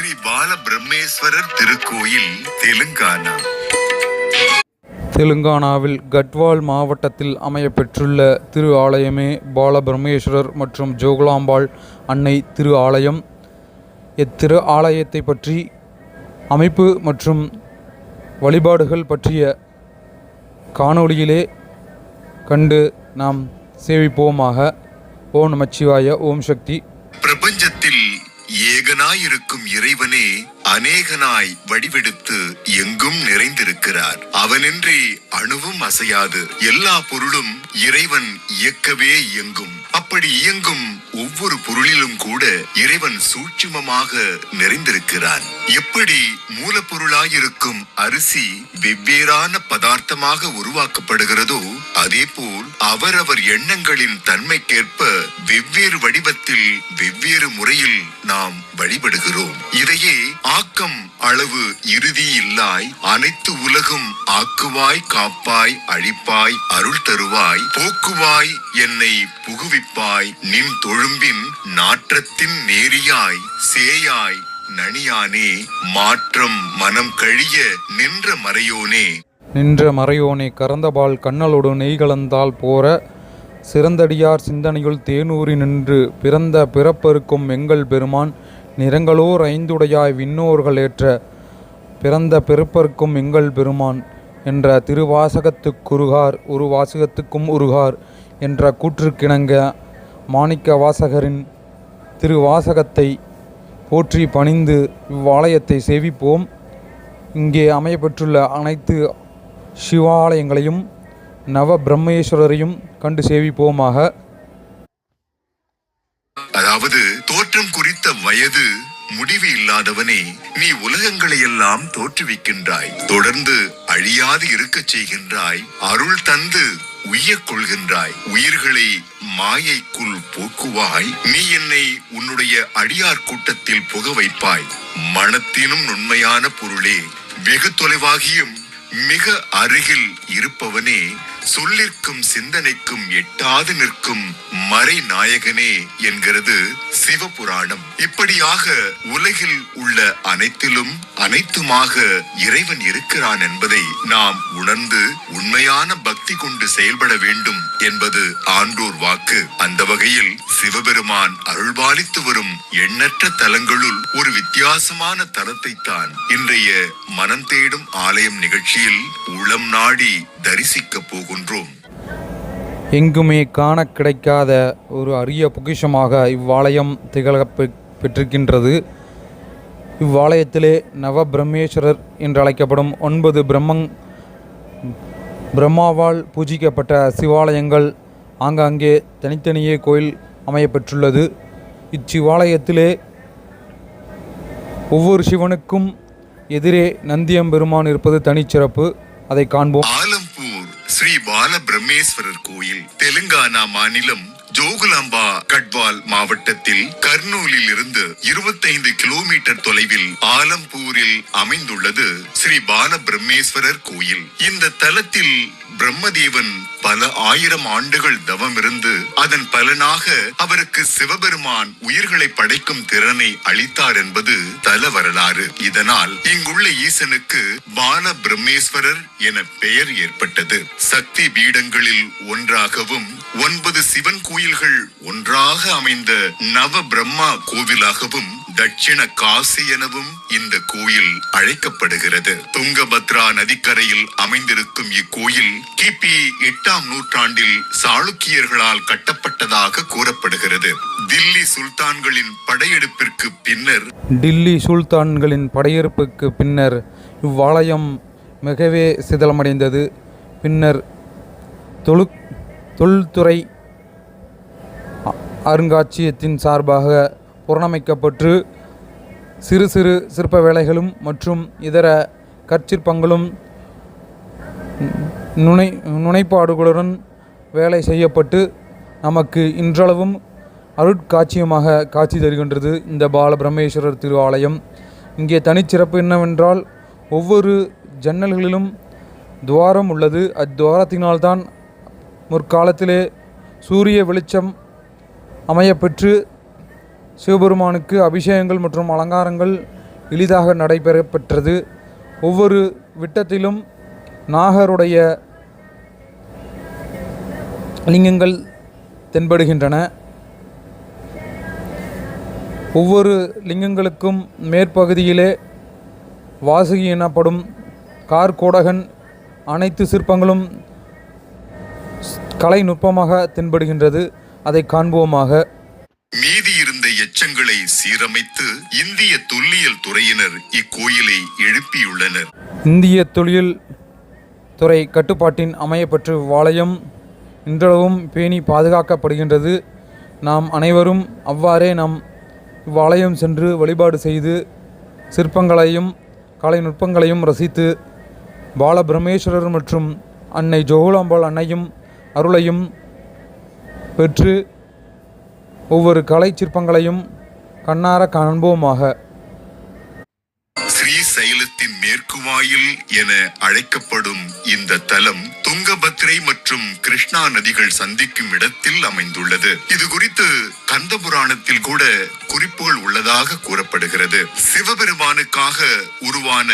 ஸ்ரீ பால பிரம்மேஸ்வரர் திருக்கோயில் தெலுங்கானா. தெலுங்கானாவில் கட்வால் மாவட்டத்தில் அமையப்பெற்றுள்ள திரு ஆலயமே பாலபிரமேஸ்வரர் மற்றும் ஜோகுலாம்பாள் அன்னை திரு ஆலயம். இத்திரு ஆலயத்தை பற்றி அமைப்பு மற்றும் வழிபாடுகள் பற்றிய காணொளியிலே கண்டு நாம் சேவிப்போமாக. ஓம் நமச்சிவாய ஓம் சக்தி. பிரபஞ்சத்தில் ஏகனாயிருக்கும் இறைவனே அநேகனாய் வடிவெடுத்து எங்கும் நிறைந்திருக்கிறார். அவனின்றி அணுவும் அசையாது. எல்லா பொருளும் இறைவன் இயக்கவே இயங்கும். அப்படி இயங்கும் ஒவ்வொரு பொருளிலும் கூட இறைவன் சூட்சுமமாக நிறைந்திருக்கிறான். எப்படி மூலப்பொருளாயிருக்கும் அரிசி வெவ்வேறான பதார்த்தமாக உருவாக்கப்படுகிறதோ அதேபோல் அவரவர் எண்ணங்களின் தன்மைக்கேற்ப வெவ்வேறு வடிவத்தில் வெவ்வேறு முறையில் நாம் வழிபடுகிறோம். இதையே ஆக்கம் அளவு இறுதி இல்லாய் அனைத்து உலகும் ஆக்குவாய் காப்பாய் அழிப்பாய் அருள் தருவாய் போக்குவாய் என்னை புகுவிப்பாய் நின் தொழும்பின் நாற்றத்தின் நேரியாய் சேயாய் நனியானே மாற்றம் மனம் கழிய நின்ற மறையோனே. நின்ற மறையோனே கறந்தபால் கண்ணலோடு நெய் கலந்தால் போற சிறந்தடியார் சிந்தனையுள் தேனூறி நின்று பிறந்த பிறப்பருக்கும் எங்கள் பெருமான் நிறங்களோர் ஐந்துடையாய் விண்ணோர்கள் ஏற்ற பிறந்த பெருப்பர்க்கும் எங்கள் பெருமான் என்ற திருவாசகத்துக்குருகார் ஒரு வாசகத்துக்கும் உருகார் என்ற கூற்றுக்கிணங்க மாணிக்க வாசகரின் திருவாசகத்தை போற்றி பணிந்து இவ்வாலயத்தை சேவிப்போம். இங்கே அமையப்பெற்றுள்ள அனைத்து சிவாலயங்களையும் நவ பிரம்மேஸ்வரரையும் கண்டு சேவிப்போமாக. குறித்த வயது முடிவு இல்லாதவனே நீ உலகங்களை எல்லாம் தோற்றுவிக்கின்றாய். தொடர்ந்து அழியாது இருக்கச் செய்கின்றாய். அருள் தந்து உய்யக் கொள்கின்றாய். உயிர்களை மாயைக்குள் போக்குவாய். நீ என்னை உன்னுடைய அடியார் கூட்டத்தில் புக வைப்பாய். மனத்தினும் நுண்மையான பொருளே வெகு தொலைவாகியும் மிக அருகில் இருப்பவனே சொல்லிற்கும் சிந்தனைக்கும் எட்டாது நிற்கும் மறை நாயகனே என்கிறது சிவபுராணம். இப்படியாக உலகில் உள்ள அனைத்திலும் அனைத்துமாக இறைவன் இருக்கிறான் என்பதை நாம் உணர்ந்து உண்மையான பக்தி கொண்டு செயல்பட வேண்டும் என்பது ஆண்டோர் வாக்கு. அந்த வகையில் சிவபெருமான் அருள்பாலித்து வரும் எண்ணற்ற தலங்களுள் ஒரு வித்தியாசமான தலத்தை தான் இன்றைய மனம் தேடும் ஆலயம் நிகழ்ச்சியில் உளம் நாடி தரிசிக்க போகின்றோம் எங்குமே காண கிடைக்காத ஒரு அரிய பொக்கிஷமாக இவ்வாலயம் திகழ பெற்றிருக்கின்றது. இவ்வாலயத்திலே நவ பிரம்மேஸ்வரர் என்று அழைக்கப்படும் ஒன்பது பிரம்மங் பிரம்மாவால் பூஜிக்கப்பட்ட சிவாலயங்கள் ஆங்காங்கே தனித்தனியே கோயில் அமையப்பெற்றுள்ளது. இச்சிவாலயத்திலே ஒவ்வொரு சிவனுக்கும் எதிரே நந்தியம்பெருமான் இருப்பது தனிச்சிறப்பு. அதை காண்போம். ஸ்ரீ பால பிரம்மேஸ்வரர் கோயில் தெலுங்கானா மாநிலம் ஜோகுலாம்பா கட்வால் மாவட்டத்தில் கர்னூலில் இருந்து 25 கிலோமீட்டர் தொலைவில் ஆலம்பூரில் அமைந்துள்ளது ஸ்ரீ பால பிரம்மேஸ்வரர் கோயில். இந்த தலத்தில் பிரம்மதேவன் பல ஆயிரம் ஆண்டுகள் தவம் இருந்து அதன் பலனாக அவருக்கு சிவபெருமான் உயிர்களை படைக்கும் திறனை அளித்தார் என்பது தல வரலாறு. இதனால் இங்குள்ள ஈசனுக்கு பால பிரம்மேஸ்வரர் என பெயர் ஏற்பட்டது. சக்தி பீடங்களில் ஒன்றாகவும் ஒன்பது சிவன் கோயில் கோயில்கள் ஒன்றாக அமைந்த நவ பிரம்மா கோவிலாகவும் தட்சிண காசி எனவும் இந்த கோயில் அழைக்கப்படுகிறது. துங்கபத்ரா நதிக்கரையில் அமைந்திருக்கும் இக்கோயில் கிபி எட்டாம் நூற்றாண்டில் சாளுக்கியர்களால் கட்டப்பட்டதாக கூறப்படுகிறது. தில்லி சுல்தான்களின் படையெடுப்பிற்கு பின்னர் டில்லி சுல்தான்களின் படையெடுப்புக்கு பின்னர் இவ்வாலயம் மிகவே சிதலமடைந்தது. பின்னர் தொழு தொல்துறை அருங்காட்சியத்தின் சார்பாக புறணமைக்கப்பட்டு சிறு சிறு சிற்ப வேலைகளும் மற்றும் இதர கற்சிற்பங்களும் நுணை நுணைப்பாடுகளுடன் வேலை செய்யப்பட்டு நமக்கு இன்றளவும் அருட்காட்சியமாக காட்சி தருகின்றது இந்த பால திருவாலயம். இங்கே தனிச்சிறப்பு என்னவென்றால் ஒவ்வொரு ஜன்னல்களிலும் துவாரம் உள்ளது. அத்துவாரத்தினால்தான் முற்காலத்திலே சூரிய வெளிச்சம் அமையப்பெற்று சிவபெருமானுக்கு அபிஷேகங்கள் மற்றும் அலங்காரங்கள் எளிதாக நடைபெறப்பெற்றது. ஒவ்வொரு விட்டத்திலும் நாகருடைய லிங்கங்கள் தென்படுகின்றன. ஒவ்வொரு லிங்கங்களுக்கும் மேற்பகுதியிலே வாசுகி எனப்படும் கார்கோடகன் அனைத்து சிற்பங்களும் கலை நுட்பமாக தென்படுகின்றது. அதை காண்போமாக. மீதி இருந்த எச்சங்களை சீரமைத்து இந்திய தொல்லியல் துறையினர் இக்கோயிலை எழுப்பியுள்ளனர். இந்திய தொழில் துறை கட்டுப்பாட்டின் அமையப்பெற்று வாளையம் இன்றளவும் பேணி பாதுகாக்கப்படுகின்றது. நாம் அனைவரும் அவ்வாறே நாம் இவ்வாலயம் சென்று வழிபாடு செய்து சிற்பங்களையும் கலை நுட்பங்களையும் ரசித்து பாலபிரமேஸ்வரர் மற்றும் அன்னை ஜோகுலாம்பாள் அன்னையும் அருளையும் பெற்று ஒவ்வொரு கலை சிற்பங்களையும் கண்ணார காண்போமாக. ஸ்ரீசைலத்தின் மேற்கு வாயில் என அழைக்கப்படும் இந்த தலம் துங்கபத்ரை மற்றும் கிருஷ்ணா நதிகள் சந்திக்கும் இடத்தில் அமைந்துள்ளது. இது குறித்து கந்த புராணத்தில் கூட குறிப்புகள் உள்ளதாக கூறப்படுகிறது. சிவபெருமானுக்காக உருவான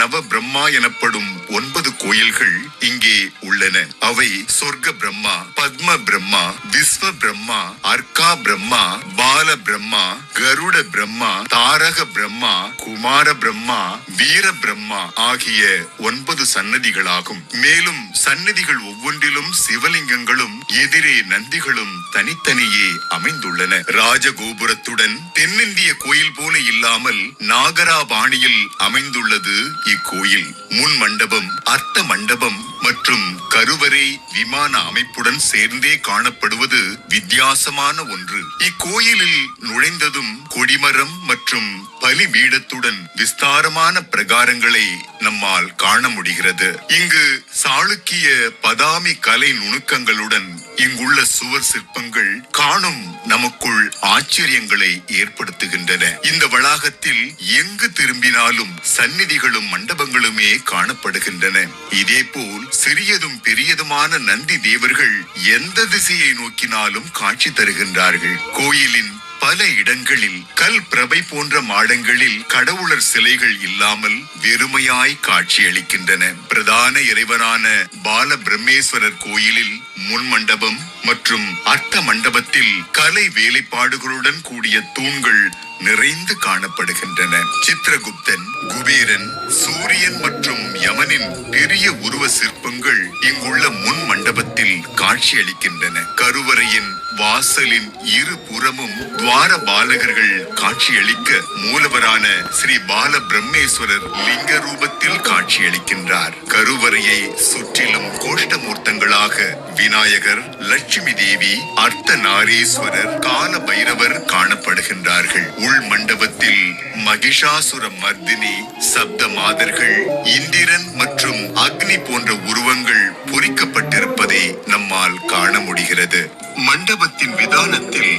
நவ பிரம்மா எனப்படும் ஒன்பது கோயில்கள் இங்கே உள்ளன. அவை சொர்க்க பிரம்மா பத்ம பிரம்மா விஸ்வ பிரம்மா அர்க்கா பிரம்மா பால பிரம்மா கருட பிரம்மா தாரக பிரம்மா குமார பிரம்மா வீர பிரம்மா ஆகிய ஒன்பது சன்னதிகளாகும் மேலும் சன்னதிகள் ஒவ்வொன்றிலும் சிவலிங்கங்களும் எதிரே நந்திகளும் தனித்தனியே அமைந்துள்ளன. ராஜகோபுரத்துடன் தென்னிந்திய கோயில் போல இல்லாமல் நாகரா பாணியில் அமைந்துள்ளது இக்கோயில். முன் மண்டபம் அர்த்த மண்டபம் மற்றும் கருவறை விமான அமைப்புடன் சேர்ந்தே காணப்படுவது வித்தியாசமான ஒன்று. இக்கோயிலில் நுழைந்ததும் கொடிமரம் மற்றும் பலிபீடத்துடன் விஸ்தாரமான பிரகாரங்களை நம்மால் காண முடிகிறது. இங்கு சாளுக்கிய பதாமி கலை நுணுக்கங்களுடன் இங்குள்ள சுவர் சிற்பங்கள் காணும் நமக்குள் ஆச்சரியங்களை ஏற்படுத்துகின்றன. இந்த வளாகத்தில் எங்கு திரும்பினாலும் சந்நிதிகளும் மண்டபங்களுமே காணப்படுகின்றன. இதேபோல் சிறியதும் பெரியதுமான நந்தி தேவர்கள் எந்த திசையை நோக்கினாலும் காட்சி தருகின்றார்கள். கோயிலின் பல இடங்களில் கல் பிரபை போன்ற மாடங்களில் கடவுளர் சிலைகள் இல்லாமல் வெறுமையாய் காட்சியளிக்கின்றன. பிரதான இறைவனான பால பிரம்மேஸ்வரர் கோயிலில் முன் மண்டபம் மற்றும் அட்ட மண்டபத்தில் கலை வேலைப்பாடுகளுடன் கூடிய தூண்கள் நிறைந்து காணப்படுகின்றன. சித்திரகுப்தன் குபேரன் சூரியன் மற்றும் யமனின் பெரிய உருவ சிற்பங்கள் இங்குள்ள முன் மண்டபத்தில் காட்சியளிக்கின்றன. கருவறையின் வாசலின் இரு புறமும் துவார பாலகர்கள் காட்சியளிக்க மூலவரான ஸ்ரீ பால பிரம்மேஸ்வரர் லிங்க ரூபத்தில் காட்சியளிக்கின்றார். கருவறையை சுற்றிலும் கோஷ்டமூர்த்தங்களாக விநாயகர் லட்சுமி தேவி அர்த்த நாரீஸ்வரர் கால பைரவர் காணப்படுகின்றார்கள். உள் மண்டபத்தில் மகிஷாசுர மர்தினி சப்த மாதர்கள் இந்திரன் மற்றும் அக்னி போன்ற உருவங்கள் பொறிக்கப்பட்டிருப்பதை நம்மால் காண முடிகிறது. மண்டபத்தின் விதானத்தில்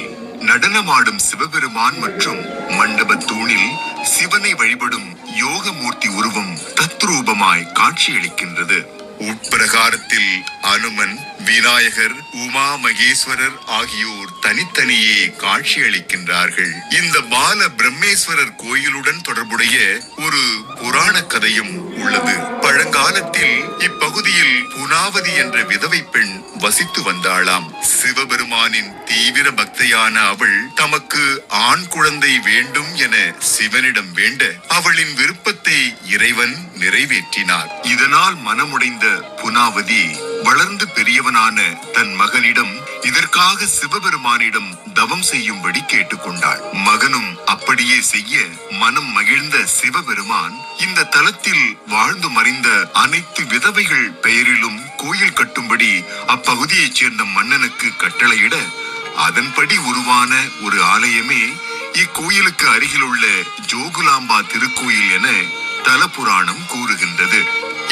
நடனமாடும் சிவபெருமான் மற்றும் மண்டப தூணில் சிவனை வழிபடும் யோகமூர்த்தி உருவம் தத்ரூபமாய் காட்சியளிக்கின்றது. உட்பிரகாரத்தில் அனுமன் விநாயகர் உமா மகேஸ்வரர் ஆகியோர் தனித்தனியே காட்சியளிக்கின்றார்கள். இந்த பால பிரம்மேஸ்வரர் கோயிலுடன் தொடர்புடைய ஒரு புராண கதையும் உள்ளது. பழங்காலத்தில் இப்பகுதியில் புனாவதி என்ற விதவை பெண் வசித்து வந்தாளாம். சிவபெருமானின் தீவிர பக்தையான அவள் தமக்கு ஆண் குழந்தை வேண்டும் என சிவனிடம் வேண்ட அவளின் விருப்பத்தை இறைவன் நிறைவேற்றினார். இதனால் மனமுடைந்த புனாவதி வளர்ந்து பெரியவனான தன் மகனிடம் இதற்காக சிவபெருமானிடம் தவம் செய்யும்படி கேட்டுக்கொண்டாள். மகனும் அப்படியே செய்ய மனம் மகிழ்ந்த சிவபெருமான் இந்த தலத்தில் வாழ்ந்து மறைந்த அனைத்து விதவைகள் பெயரிலும் கோயில் கட்டும்படி அப்பகுதியைச் சேர்ந்த மன்னனுக்கு கட்டளையிட அதன்படி உருவான ஒரு ஆலயமே இக்கோயிலுக்கு அருகிலுள்ள ஜோகுலாம்பா திருக்கோயில் என தலபுராணம் கூறுகின்றது.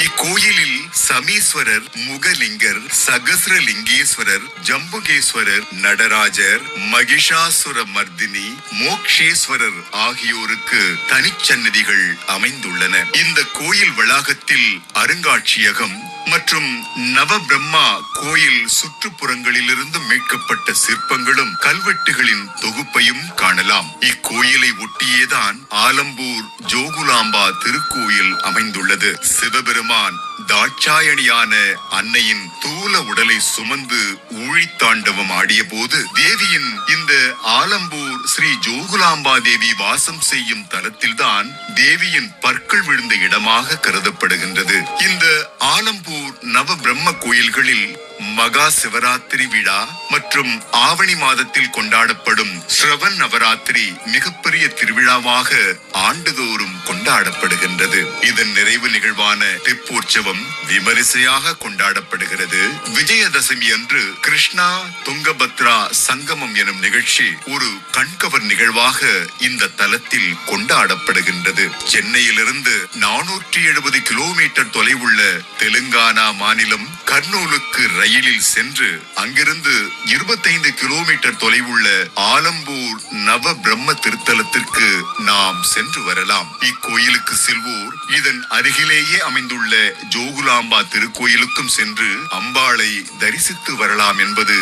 இக்கோயிலில் சமீஸ்வரர் முகலிங்கர் சகசிரலிங்கேஸ்வரர் ஜம்புகேஸ்வரர் நடராஜர் மகிஷாசுர மர்தினி மோக்ஷேஸ்வரர் ஆகியோருக்கு தனிச்சன்னதிகள் அமைந்துள்ளன. இந்த கோயில் வளாகத்தில் அருங்காட்சியகம் மற்றும் நவபிரம்மா கோயில் சுற்றுப்புறங்களிலிருந்து மீட்கப்பட்ட சிற்பங்களும் கல்வெட்டுகளின் தொகுப்பையும் காணலாம். இக்கோயிலை ஒட்டியேதான் ஆலம்பூர் ஜோகுலாம்பா திருக்கோயில் அமைந்துள்ளது. சிவபெருமான் தாட்சாயணியான அன்னையின் தூல உடலை சுமந்து ஊழித்தாண்டவம் ஆடிய போது தேவியின் இந்த ஆலம்பூர் ஸ்ரீ ஜோகுலாம்பா தேவி வாசம் செய்யும் தலத்தில்தான் தேவியின் பற்கள் விழுந்த இடமாக கருதப்படுகின்றது. இந்த ஆலம்பூர் நவ பிரம்ம கோயில்களில் மகா சிவராத்திரி விழா மற்றும் ஆவணி மாதத்தில் கொண்டாடப்படும் ஸ்ரவன் நவராத்திரி மிகப்பெரிய திருவிழாவாக ஆண்டுதோறும் கொண்டாடப்படுகின்றது. இதன் நிறைவு நிகழ்வான தெப்போற்சவம் விமரிசையாக கொண்டாடப்படுகிறது. விஜயதசமி அன்று கிருஷ்ணா துங்கபத்ரா சங்கமம் எனும் நிகழ்ச்சி ஒரு கண்கவர் நிகழ்வாக இந்த தலத்தில் கொண்டாடப்படுகின்றது. சென்னையிலிருந்து நானூற்றி எழுபது கிலோமீட்டர் தொலைவுள்ள தெலுங்கானா மாநிலம் கர்னூலுக்கு ரயிலில் சென்று அங்கிருந்து இருபத்தைந்து கிலோமீட்டர் தொலைவுள்ள ஆலம்பூர் நவ பிரம்ம திருத்தலத்திற்கு நாம் சென்று வரலாம். இக்கோயிலுக்கு செல்வோர் இதன் அருகிலேயே அமைந்துள்ள ஜோகுலாம்பா திருக்கோயிலுக்கும் சென்று அம்பாளை தரிசித்து வரலாம் என்பது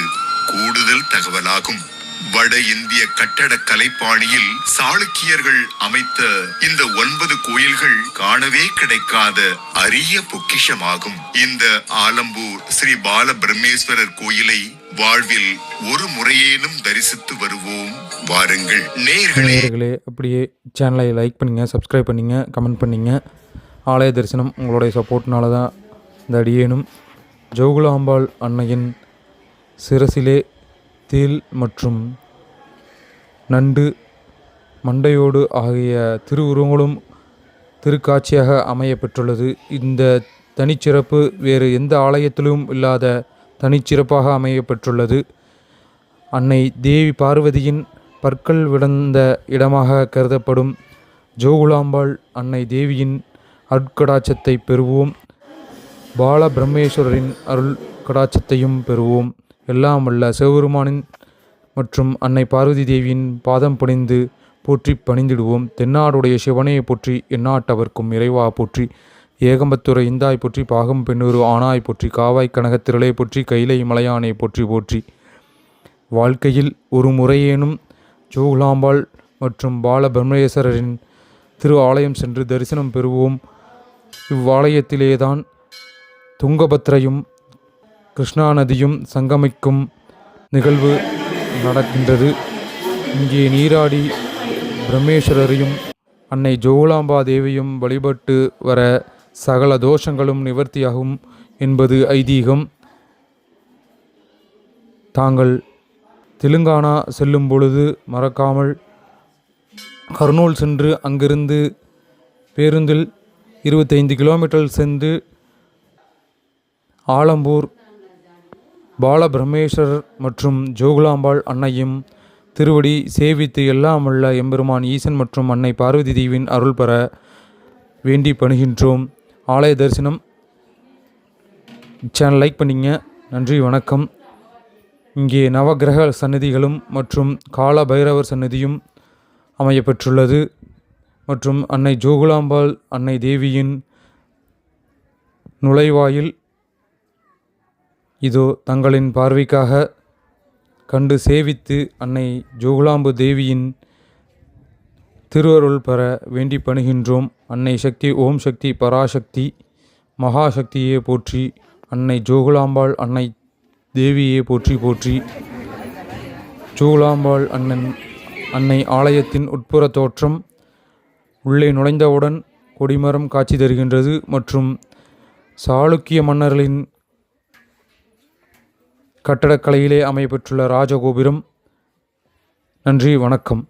கூடுதல் தகவலாகும். வட இந்திய கட்டடக் கலைப்பாணியில் சாளுக்கியர்கள் அமைத்த இந்த ஒன்பது கோயில்கள் காணவே கிடைக்காத அரிய பொக்கிஷமாகும். இந்த ஆலம்பூர் ஸ்ரீ பால பிரம்மேஸ்வரர் கோயிலை வாழ்வில் ஒரு முறையேனும் தரிசித்து வருவோம். வாருங்கள். நேர்களே. அப்படியே சேனலை லைக் பண்ணுங்க சப்ஸ்கிரைப் பண்ணுங்க கமெண்ட் பண்ணுங்க. ஆலய தரிசனம் உங்களுடைய சப்போர்ட்னால தான் இந்த அடியேனும் ஜோகுலாம்பாள் அன்னையின் சிரசிலே தேல் மற்றும் நண்டு மண்டையோடு ஆகிய திருவுருவங்களும் திருக்காட்சியாக அமைய பெற்றுள்ளது இந்த தனிச்சிறப்பு வேறு எந்த ஆலயத்திலும் இல்லாத தனிச்சிறப்பாக அமைய பெற்றுள்ளது அன்னை தேவி பார்வதியின் பற்கள் விழுந்த இடமாக கருதப்படும் ஜோகுலாம்பாள் அன்னை தேவியின் அருட்கடாட்சத்தை பெறுவோம். பால பிரம்மேஸ்வரரின் அருள் கடாட்சத்தையும் பெறுவோம். எல்லாம் அல்ல சிவபெருமானின் மற்றும் அன்னை பார்வதி தேவியின் பாதம் பணிந்து போற்றி பணிந்திடுவோம். தென்னாடுடைய சிவனையை போற்றி எந்நாட்டவர்க்கும் இறைவா போற்றி ஏகம்பத்துறை இந்தாய் போற்றி பாகம் பெண்ணூறு ஆனாய் போற்றி காவாய் கனகத்திரளை போற்றி கைலை மலையானை போற்றி போற்றி. வாழ்க்கையில் ஒரு முறையேனும் ஜோகுலாம்பாள் மற்றும் பால பிரம்மேஸ்வரரின் திரு ஆலயம் சென்று தரிசனம் பெறுவோம். இவ்வாலயத்திலேதான் துங்கபத்ரையும் கிருஷ்ணா நதியும் சங்கமிக்கும் நிகழ்வு நடக்கின்றது. இங்கே நீராடி பிரம்மேஸ்வரரையும் அன்னை ஜோகுலாம்பா தேவியும் வழிபட்டு வர சகல தோஷங்களும் நிவர்த்தியாகும் என்பது ஐதீகம். தாங்கள் தெலுங்கானா செல்லும் பொழுது மறக்காமல் கர்னூல் சென்று அங்கிருந்து பேருந்தில் இருபத்தைந்து கிலோமீட்டர் சென்று ஆலம்பூர் பாலபிரமேஸ்வரர் மற்றும் ஜோகுலாம்பாள் அன்னையும் திருவடி சேவித்து எல்லாம் உள்ள எம்பெருமான் ஈசன் மற்றும் அன்னை பார்வதி தேவியின் அருள் பெற வேண்டி பணிகின்றோம். ஆலய தரிசனம். சேனல் லைக் பண்ணிங்க. நன்றி வணக்கம். இங்கே நவக்கிரக சன்னதிகளும் மற்றும் கால பைரவர் சன்னதியும் அமையப்பெற்றுள்ளது. மற்றும் அன்னை ஜோகுலாம்பாள் அன்னை தேவியின் நுழைவாயில் இதோ தங்களின் பார்வைக்காக கண்டு சேவித்து அன்னை ஜோகுலாம்பு தேவியின் திருவருள் பெற வேண்டி பணிகின்றோம். அன்னை சக்தி ஓம் சக்தி பராசக்தி மகாசக்தியே போற்றி அன்னை ஜோகுலாம்பாள் அன்னை தேவியே போற்றி போற்றி. ஜோகுலாம்பாள் அண்ணன் அன்னை ஆலயத்தின் உட்புற தோற்றம் உள்ளே நுழைந்தவுடன் கொடிமரம் காட்சி தருகின்றது மற்றும் சாளுக்கிய மன்னர்களின் கட்டடக்கலையிலே அமையப்பெற்றுள்ள ராஜகோபுரம். நன்றி வணக்கம்.